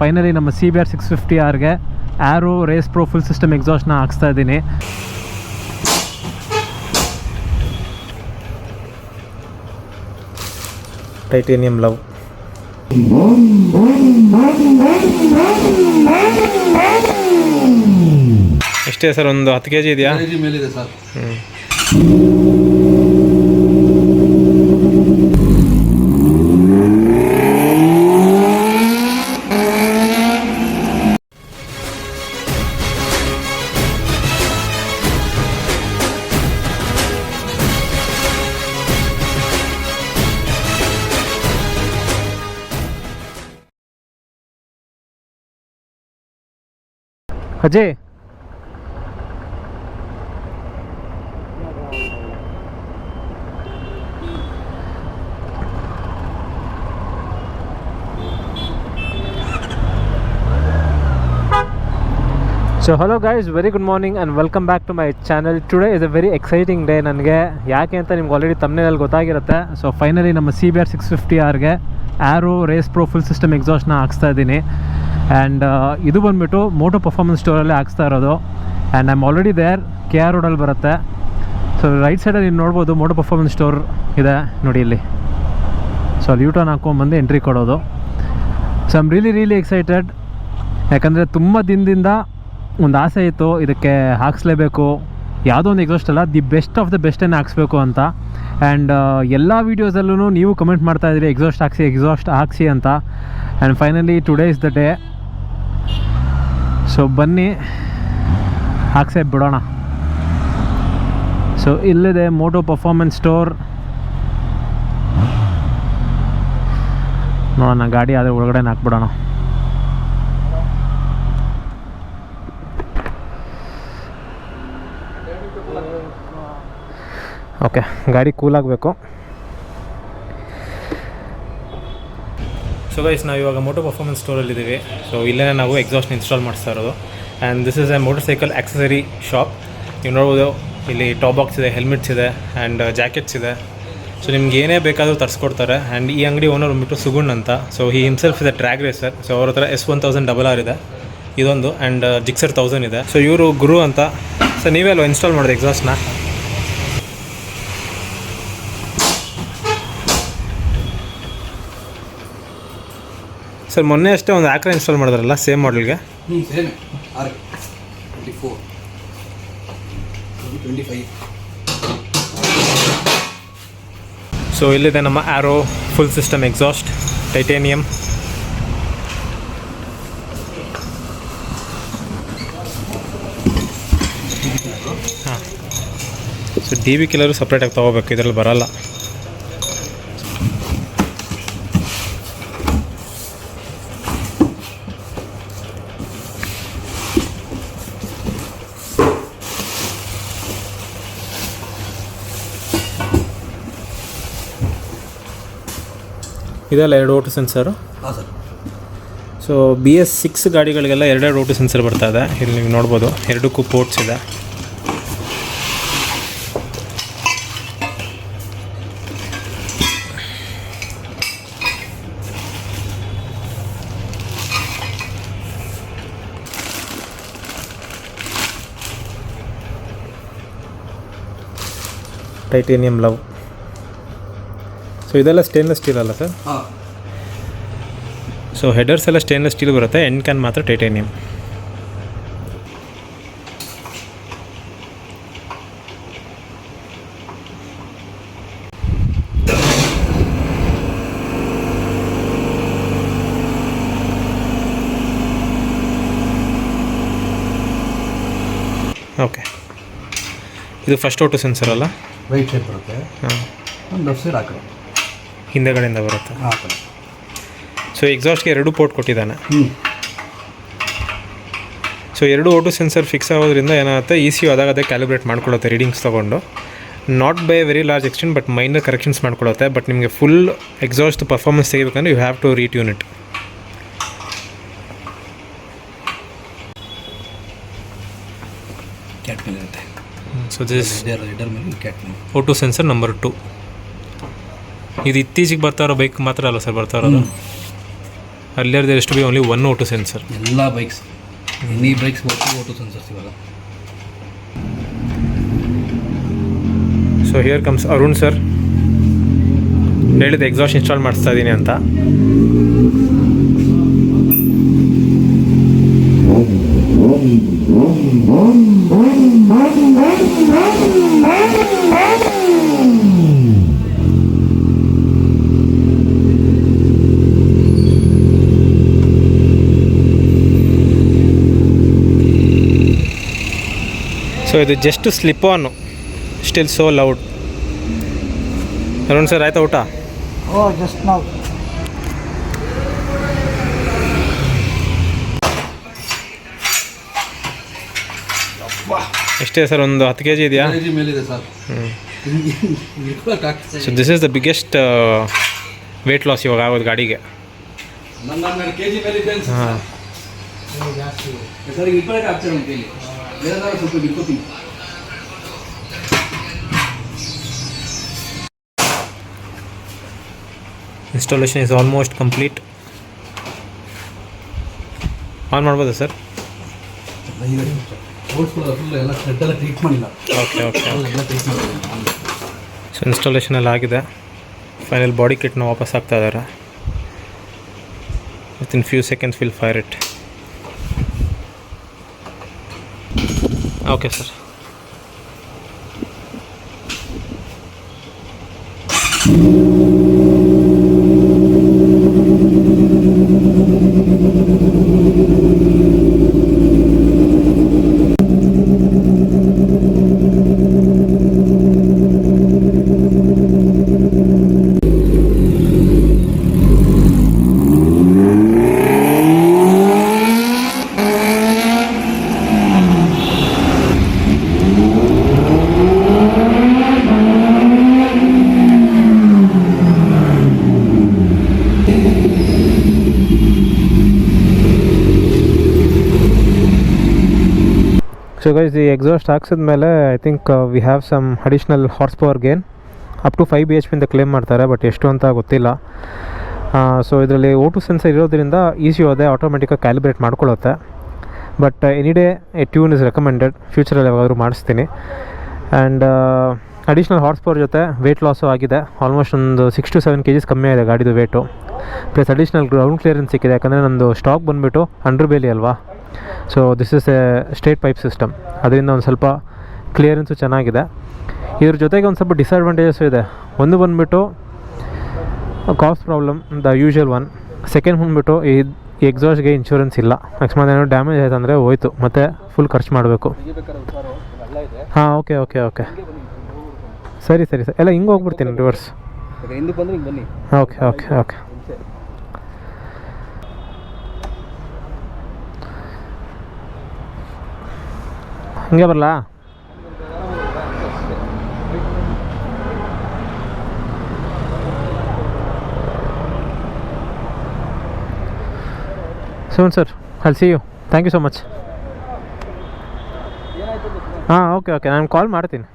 Finally ನಮ್ಮ C B R six fifty ಆರ್ಗೆ arrow race pro full system ಎಕ್ಸಾಸ್ಟ್ನ ಹಾಕ್ಸ್ತಾ ಇದ್ದೀನಿ. Titanium love ಎಷ್ಟೇ sir ಒಂದು ಹತ್ತು ಕೆ ಜಿ ಇದೆಯಾ? KG Ajay. So hello guys very good morning and welcome back to my channel today is a very exciting day ನನಗೆ. ಯಾಕೆ ಅಂತ ನಿಮ್ಗೆ ಆಲ್ರೆಡಿ ತಮ್ಮನೇಲಿ ಗೊತ್ತಾಗಿರುತ್ತೆ. ಸೊ ಫೈನಲಿ ನಮ್ಮ C B R six fifty ಆರ್ಗೆ arrow race pro full system ಎಕ್ಸಾಸ್ಟ್ನ ಹಾಕ್ಸ್ತಾ ಇದ್ದೀನಿ. And ಇದು ಬಂದುಬಿಟ್ಟು ಮೋಟೋ ಪರ್ಫಾರ್ಮೆನ್ಸ್ ಸ್ಟೋರಲ್ಲಿ ಹಾಕ್ಸ್ತಾ ಇರೋದು. And I am already there K R ರೋಡಲ್ಲಿ ಬರುತ್ತೆ. ಸೊ ರೈಟ್ ಸೈಡಲ್ಲಿ ನೀವು ನೋಡ್ಬೋದು ಮೋಟೋ ಪರ್ಫಾರ್ಮೆನ್ಸ್ ಸ್ಟೋರ್ ಇದೆ ನೋಡಿ ಇಲ್ಲಿ. ಸೊ ಅಲ್ಲಿ ಯೂಟರ್ನ್ ಹಾಕೊಂಬಂದು ಎಂಟ್ರಿ ಕೊಡೋದು. So I'm really really excited ಯಾಕಂದರೆ ತುಂಬ ದಿನದಿಂದ ಒಂದು ಆಸೆ ಇತ್ತು. ಇದಕ್ಕೆ ಹಾಕ್ಸ್ಲೇಬೇಕು. ಯಾವುದೋ ಒಂದು ಎಕ್ಸಾಸ್ಟ್ ಅಲ್ಲ. ದಿ ಬೆಸ್ಟ್ ಆಫ್ ದ ಬೆಸ್ಟನ್ನು ಹಾಕ್ಸ್ಬೇಕು ಅಂತ. ಆ್ಯಂಡ್ ಎಲ್ಲ ವೀಡಿಯೋಸಲ್ಲೂ ನೀವು ಕಮೆಂಟ್ ಮಾಡ್ತಾಯಿದ್ರಿ ಎಕ್ಸಾಸ್ಟ್ ಹಾಕ್ಸಿ ಎಕ್ಸಾಸ್ಟ್ ಹಾಕ್ಸಿ ಅಂತ. And finally today is the day so ಬನ್ನಿ. ಹಾಕ್ಸೇ ಬಿಡೋಣ. ಸೊ ಇಲ್ಲಿದೆ ಮೋಟೋ ಪರ್ಫಾರ್ಮೆನ್ಸ್ ಸ್ಟೋರ್ ನೋಡೋಣ, ಗಾಡಿ ಆದರೆ ಒಳಗಡೆ ಹಾಕ್ಬಿಡೋಣ. ಓಕೆ ಗಾಡಿ ಕೂಲ್ ಆಗಬೇಕು. ಸೊ ಗೈಸ್ ನಾವು ಇವಾಗ ಮೋಟೋ ಪರ್ಫಾರ್ಮೆನ್ಸ್ ಸ್ಟೋರಲ್ಲಿದ್ದೀವಿ ಸೊ ಇಲ್ಲೇ ನಾವು ಎಕ್ಸಾಸ್ಟ್ ಇನ್ಸ್ಟಾಲ್ ಮಾಡಿಸ್ತಾ ಇರೋದು. And this is a motorcycle accessory shop ನೀವು ನೋಡ್ಬೋದು, ಇಲ್ಲಿ ಟಾಪ್ ಬಾಕ್ಸ್ ಇದೆ ಹೆಲ್ಮೆಟ್ಸ್ ಇದೆ ಆ್ಯಂಡ್ ಜಾಕೆಟ್ಸ್ ಇದೆ. ಸೊ ನಿಮ್ಗೆ ಏನೇ ಬೇಕಾದರೂ ತರಿಸ್ಕೊಡ್ತಾರೆ. ಆ್ಯಂಡ್ ಈ ಅಂಗಡಿ ಓನರ್ ಬಿಟ್ಟು ಸುಗುಣ್ ಅಂತ. ಸೊ ಈ ಹಿಮ್ಸೆಲ್ಫ್ ಇದೆ ಟ್ರ್ಯಾಕ್ ರೇಸರ್ ಸೊ ಅವ್ರ ಹತ್ರ S one thousand double R ಇದೆ. ಇದೊಂದು. ಆ್ಯಂಡ್ ಜಿಕ್ಸರ್ ತೌಸಂಡ್ ಇದೆ. ಸೊ ಇವರು ಗುರು ಅಂತ. ಸೊ ನೀವೇ ಅಲ್ವಾ ಇನ್ಸ್ಟಾಲ್ ಮಾಡಿದೆ ಎಕ್ಸಾಸ್ಟ್ನ ಸರ್ ಮೊನ್ನೆ ಅಷ್ಟೇ ಒಂದು ಆಕ್ರ ಇನ್ಸ್ಟಾಲ್ ಮಾಡಿದ್ರಲ್ಲ ಸೇಮ್ ಮಾಡಲ್ಗೆ ಹ್ಞೂ same R twenty four twenty five so ಇಲ್ಲಿದೆ ನಮ್ಮ Arrow full system exhaust titanium ಹಾಂ. ಸೊ ಡಿ ವಿ ಕಿಲ್ಲರು ಸಪ್ರೇಟಾಗಿ ತೊಗೋಬೇಕು ಇದರಲ್ಲಿ ಬರಲ್ಲ. ಇದೆಲ್ಲ ಎರಡು ಓಟು ಸೆನ್ಸರು ಹಾಂ sir. So B S six ಗಾಡಿಗಳಿಗೆಲ್ಲ ಎರಡೆರಡು ಓಟು ಸೆನ್ಸರ್ ಬರ್ತಾ ಇದೆ. ಇಲ್ಲಿ ನೀವು ನೋಡ್ಬೋದು ಎರಡಕ್ಕೂ ಪೋರ್ಟ್ಸ್ ಇದೆ. ಟೈಟೇನಿಯಂ ಲವ್ ಸೊ ಇದೆಲ್ಲ ಸ್ಟೇನ್ಲೆಸ್ ಸ್ಟೀಲ್ ಅಲ್ಲ ಸರ್ ಹಾಂ. ಸೊ ಹೆಡರ್ಸ್ ಎಲ್ಲ ಸ್ಟೇನ್ಲೆಸ್ ಸ್ಟೀಲ್ ಬರುತ್ತೆ ಎಂಡ್ ಕ್ಯಾನ್ ಮಾತ್ರ ಟೈಟೇನಿಯಂ ಓಕೆ ಇದು ಫಸ್ಟ್ ಓಟೋ ಸೆನ್ಸರ್ ಅಲ್ಲ? ರೈಟ್ ಸೈಡ್ ಬರುತ್ತೆ. ಹಾಂ. ಒಂದು ಲೆಫ್ಟ್ ಸೈಡ್ ಆ ಕಡೆ ಹಿಂದೆಗಡೆಯಿಂದ ಬರುತ್ತೆ. ಸೊ ಎಕ್ಸಾಸ್ಟ್ಗೆ ಎರಡು ಪೋರ್ಟ್ ಕೊಟ್ಟಿದ್ದಾನೆ. ಹ್ಞೂ. ಸೊ ಎರಡು ಓಟು ಸೆನ್ಸರ್ ಫಿಕ್ಸ್ ಆಗೋದ್ರಿಂದ ಏನಾಗುತ್ತೆ? ಇ ಈಸಿ ಆದಾಗ ಅದೇ ಕ್ಯಾಲಿಬ್ರೇಟ್ ಮಾಡ್ಕೊಳ್ಳುತ್ತೆ ರೀಡಿಂಗ್ಸ್ ತೊಗೊಂಡು. Not by very large extent but minor corrections ಮಾಡ್ಕೊಳ್ಳುತ್ತೆ. But ನಿಮಗೆ ಫುಲ್ ಎಕ್ಸಾಸ್ಟ್ ಪರ್ಫಾರ್ಮೆನ್ಸ್ ತೆಗಿಬೇಕಂದ್ರೆ ಯು ಹ್ಯಾವ್ ಟು ಮೇಲೆ ಇರುತ್ತೆ. So this O two sensor number two ಇದು ಇತ್ತೀಚೆಗೆ ಬರ್ತಾ ಇರೋ ಬೈಕ್ ಮಾತ್ರ ಅಲ್ಲ ಸರ್ ಬರ್ತಾ ಇರೋದು? ಅರ್ಲಿಯರ್ ಎಷ್ಟು to be only one O two sensor ಎಲ್ಲ ಬೈಕ್ಸ್ ಎನಿ ಬೈಕ್ಸ್ ಒಟ್ಟು ಓಟೋ ಸೆನ್ಸರ್ಸ್ ಇವಾಗ. So here comes Arun sir ಹೇಳಿದ ಎಕ್ಸಾಸ್ಟ್ ಇನ್ಸ್ಟಾಲ್ ಮಾಡಿಸ್ತಾ ಇದ್ದೀನಿ ಅಂತ. ಇದು just slip on still so loud sir ಆಯ್ತಾ ಊಟ? Oh, just now. ಎಷ್ಟೇ ಸರ್ ಒಂದು ಹತ್ತು ಕೆ ಜಿ ಇದೆಯಾ so this is the biggest weight loss ಇವಾಗ ಆಗೋದು ಗಾಡಿಗೆ. ಹಾಂ. ಸರ್ ಈಗ ಇಪ್ಪತ್ತಕ್ಕೆ ಆಗ್ತದೆ ಒಂದು ಕೈಲಿ ಬೇರೆ ಸ್ವಲ್ಪ ಬಿಟ್ಕೋತೀನಿ installation is almost complete on ಮಾಡ್ಬೋದಾ ಸರ್ ಫುಲ್ ಎಲ್ಲ ಎಲ್ಲ ಟ್ರೀಟ್ ಮಾಡಿಲ್ಲ. ಓಕೆ ಓಕೆ ಎಲ್ಲ ಟ್ರೀಟ್ ಮಾಡಿಲ್ಲ. ಸೊ ಇನ್ಸ್ಟಾಲೇಷನ್ ಎಲ್ಲ ಆಗಿದೆ. ಫೈನಲ್ ಬಾಡಿ ಕಿಟ್ನ ವಾಪಸ್ ಹಾಕ್ತಾ ಇದ್ದಾರೆ. Within few seconds will fire it okay sir guys ಈ exhaust ಹಾಕ್ಸಿದ್ಮೇಲೆ I think we have some additional horsepower gain up to five B H ಪಿಂದ claim ಮಾಡ್ತಾರೆ ಬಟ್ ಎಷ್ಟು ಅಂತ ಗೊತ್ತಿಲ್ಲ. ಸೊ ಇದರಲ್ಲಿ ಓಟು ಸೆನ್ಸರ್ ಇರೋದ್ರಿಂದ ಈಸಿ ಹೋದೆ ಆಟೋಮೆಟಿಕಾಗಿ calibrate ಮಾಡ್ಕೊಳ್ಳುತ್ತೆ. But any day a tune is recommended ಫ್ಯೂಚರಲ್ಲಿ ಯಾವಾದರೂ ಮಾಡಿಸ್ತೀನಿ. ಆ್ಯಂಡ್ ಅಡಿಷ್ನಲ್ ಹಾರ್ಸ್ ಪವರ್ ಜೊತೆ ವೆಯ್ಟ್ ಲಾಸು ಆಗಿದೆ. ಆಲ್ಮೋಸ್ಟ್ ಒಂದು six to seven K Gs ಕಮ್ಮಿ ಆಗಿದೆ ಗಾಡಿದು weight plus additional ground clearance ಸಿಕ್ಕಿದೆ, ಯಾಕಂದರೆ ನಂದು ಸ್ಟಾಕ್ ಬಂದುಬಿಟ್ಟು ಅಂಡರ್ ಬೇಲಿ ಅಲ್ವಾ? So this is a straight pipe system ಅದರಿಂದ ಒಂದು ಸ್ವಲ್ಪ ಕ್ಲಿಯರೆನ್ಸು ಚೆನ್ನಾಗಿದೆ. ಇದ್ರ ಜೊತೆಗೆ ಒಂದು ಸ್ವಲ್ಪ ಡಿಸಡ್ವಾಂಟೇಜಸ್ಸು ಇದೆ. ಒಂದು ಬಂದುಬಿಟ್ಟು cost problem the usual one second ಬಂದುಬಿಟ್ಟು ಈ ಎಕ್ಸಾಸ್ಟ್ಗೆ ಇನ್ಶೂರೆನ್ಸ್ ಇಲ್ಲ. ಅಕಸ್ಮಾತ್ ಏನೋ ಡ್ಯಾಮೇಜ್ ಆಯ್ತು ಅಂದರೆ ಹೋಯ್ತು. ಮತ್ತು ಫುಲ್ ಖರ್ಚು ಮಾಡಬೇಕು. ಹಾಂ ಓಕೆ ಓಕೆ ಓಕೆ ಸರಿ ಸರಿ ಸರ್. ಎಲ್ಲ ಹಿಂಗೆ ಹೋಗ್ಬಿಡ್ತೀನಿ ರಿವರ್ಸ್ ಓಕೆ ಓಕೆ ಓಕೆ ಹಂಗೆ ಬರಲಾ? ಸೋನ್ ಸರ್ ಅಲ್ಲಿ see you thank you so much ಹಾಂ ಓಕೆ ಓಕೆ ನಾನು ಕಾಲ್ ಮಾಡ್ತೀನಿ.